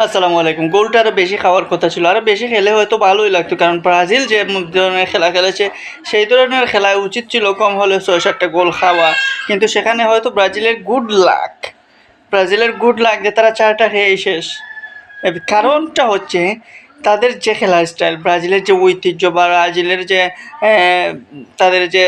আসসালামু আলাইকুম। গোলটা আরও বেশি খাওয়ার কথা ছিল। আরও বেশি খেলে হয়তো ভালোই লাগতো, কারণ ব্রাজিল যে ধরনের খেলা খেলেছে, সেই ধরনের খেলা উচিত ছিল কম হলে ছয় সাতটা গোল খাওয়া। কিন্তু সেখানে হয়তো ব্রাজিলের গুড লাক ব্রাজিলের গুড লাক যে তারা চারটা খেয়েই শেষ। কারণটা হচ্ছে তাদের যে খেলার স্টাইল ব্রাজিলের যে ঐতিহ্য বা ব্রাজিলের যে তাদের যে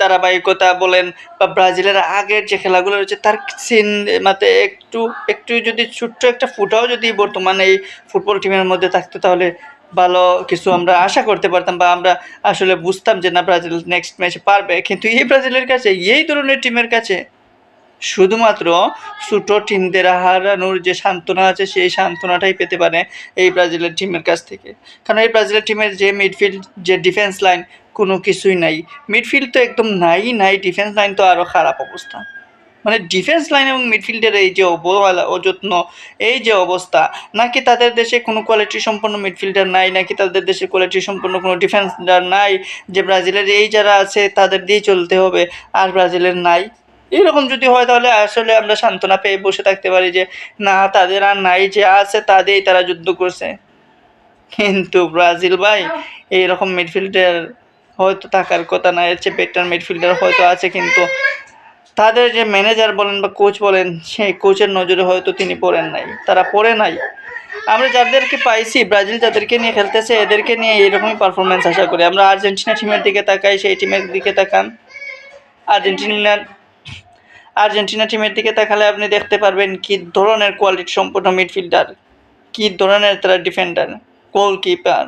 ধারাবাহিকতা বলেন বা ব্রাজিলের আগের যে খেলাগুলো রয়েছে, তার সিন মাতে একটু একটু যদি ছোট্ট একটা ফুটাও যদি বর্তমানে এই ফুটবল টিমের মধ্যে থাকতো, তাহলে ভালো কিছু আমরা আশা করতে পারতাম বা আমরা আসলে বুঝতাম যে না, ব্রাজিল নেক্সট ম্যাচে পারবে। কিন্তু এই ব্রাজিলের কাছে, এই ধরনের টিমের কাছে শুধুমাত্র ছোটো টিমদের হারানোর যে সান্ত্বনা আছে, সেই সান্ত্বনাটাই পেতে পারে এই ব্রাজিলের টিমের কাছ থেকে। কারণ এই ব্রাজিলের টিমের যে মিডফিল্ড যে ডিফেন্স লাইন কোনো কিছুই নাই। মিডফিল্ড তো একদম নাই নাই। ডিফেন্স লাইন তো আরও খারাপ অবস্থা। মানে ডিফেন্স লাইন এবং মিডফিল্ডের এই যে অবহেলা অযত্ন এই যে অবস্থা নাকি তাদের দেশে কোনো কোয়ালিটি সম্পন্ন মিডফিল্ডার নাই নাকি তাদের দেশে কোয়ালিটি সম্পন্ন কোনো ডিফেন্সদার নাই যে ব্রাজিলের এই যারা আছে তাদের দিয়েই চলতে হবে আর ব্রাজিলের নাই। এরকম যদি হয় তাহলে আসলে আমরা সান্ত্বনা পেয়ে বসে থাকতে পারি যে না তাদের আর নাই যে আছে তাদেরই তারা যুদ্ধ করছে। কিন্তু ব্রাজিল ভাই এইরকম মিডফিল্ডার হয়তো থাকার কথা না, এর চেয়ে বেটার মিডফিল্ডার হয়তো আছে কিন্তু তাদের যে ম্যানেজার বলেন বা কোচ বলেন, সেই কোচের নজরে হয়তো তিনি পড়েন নাই, তারা পড়ে নাই। আমরা যাদেরকে পাইছি, ব্রাজিল যাদেরকে নিয়ে খেলতেছে, এদেরকে নিয়ে এরকমই পারফরমেন্স আশা করি। আমরা আর্জেন্টিনা টিমের দিকে তাকাই, সেই টিমের দিকে তাকান। আর্জেন্টিনার আর্জেন্টিনা টিমের দিকে তাকালে আপনি দেখতে পারবেন কী ধরনের কোয়ালিটি সম্পন্ন মিডফিল্ডার কী ধরনের তারা ডিফেন্ডার গোলকিপার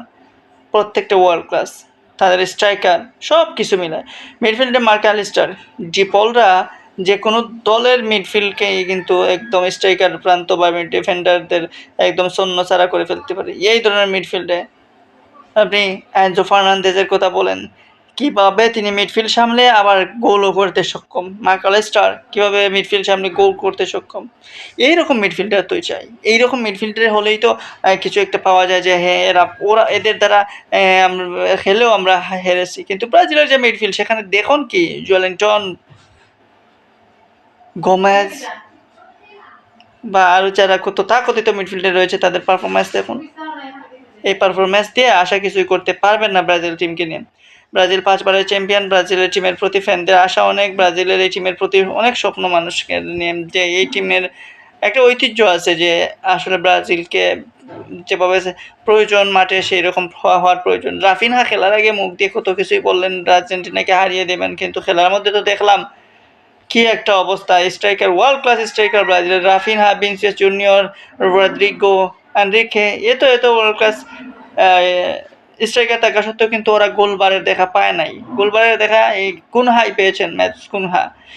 প্রত্যেকটা ওয়ার্ল্ড ক্লাস তাদের স্ট্রাইকার সব কিছু মিলে মিডফিল্ডে মার্ক অ্যালিস্টার ডিপলরা যে কোনো দলের মিডফিল্ডকেই কিন্তু একদম স্ট্রাইকার প্রান্ত বা ডিফেন্ডারদের একদম শূন্যছাড়া করে ফেলতে পারে। এই ধরনের মিডফিল্ডে আপনি অ্যানজো ফার্নান্দেজের কথা বলেন কীভাবে তিনি মিডফিল্ড সামলে আবার গোলও করতে সক্ষম? মার্কাল স্টার কীভাবে মিডফিল্ড সামলে গোল করতে সক্ষম? এইরকম মিডফিল্ডার তো চাই। এইরকম মিডফিল্ডার হলেই তো কিছু একটা পাওয়া যায় যে হ্যাঁ এরা, ওরা এদের দ্বারা খেলেও আমরা হেরেছি। কিন্তু ব্রাজিলের যে মিডফিল্ড সেখানে দেখুন কি জুয়েলিংটন গোমেজ বা আরও যারা কত তথাকথিত মিডফিল্ডে রয়েছে, তাদের পারফরমেন্স দেখুন। এই পারফরমেন্স দিয়ে আশা কিছুই করতে পারবেন না ব্রাজিল টিমকে নিয়ে। ব্রাজিল পাঁচবারের চ্যাম্পিয়ন, ব্রাজিলের টিমের প্রতি ফ্যানদের আশা অনেক, ব্রাজিলের এই টিমের প্রতি অনেক স্বপ্ন মানুষকে নিয়ে যে এই টিমের একটা ঐতিহ্য আছে যে আসলে ব্রাজিলকে যেভাবে প্রয়োজন মাঠে সেই রকম হওয়া- হওয়ার প্রয়োজন। রাফিনহা খেলার আগে মুখ দিয়ে কত কিছুই বললেন, আর্জেন্টিনাকে হারিয়ে দেবেন কিন্তু খেলার মধ্যে তো দেখলাম কি একটা অবস্থা, স্ট্রাইকার ওয়ার্ল্ড ক্লাস স্ট্রাইকার ব্রাজিলের রাফিনহা, ভিনসিয়াস জুনিয়র রদ্রিগো এ তো এ তো ওয়ার্ল্ড ক্লাস স্ট্রাইকার থাকা সত্ত্বেও কিন্তু ওরা গোলবারের দেখা পায় নাই। গোলবারের দেখা এই কুনহাই পেয়েছেন ম্যাচ কুনহা।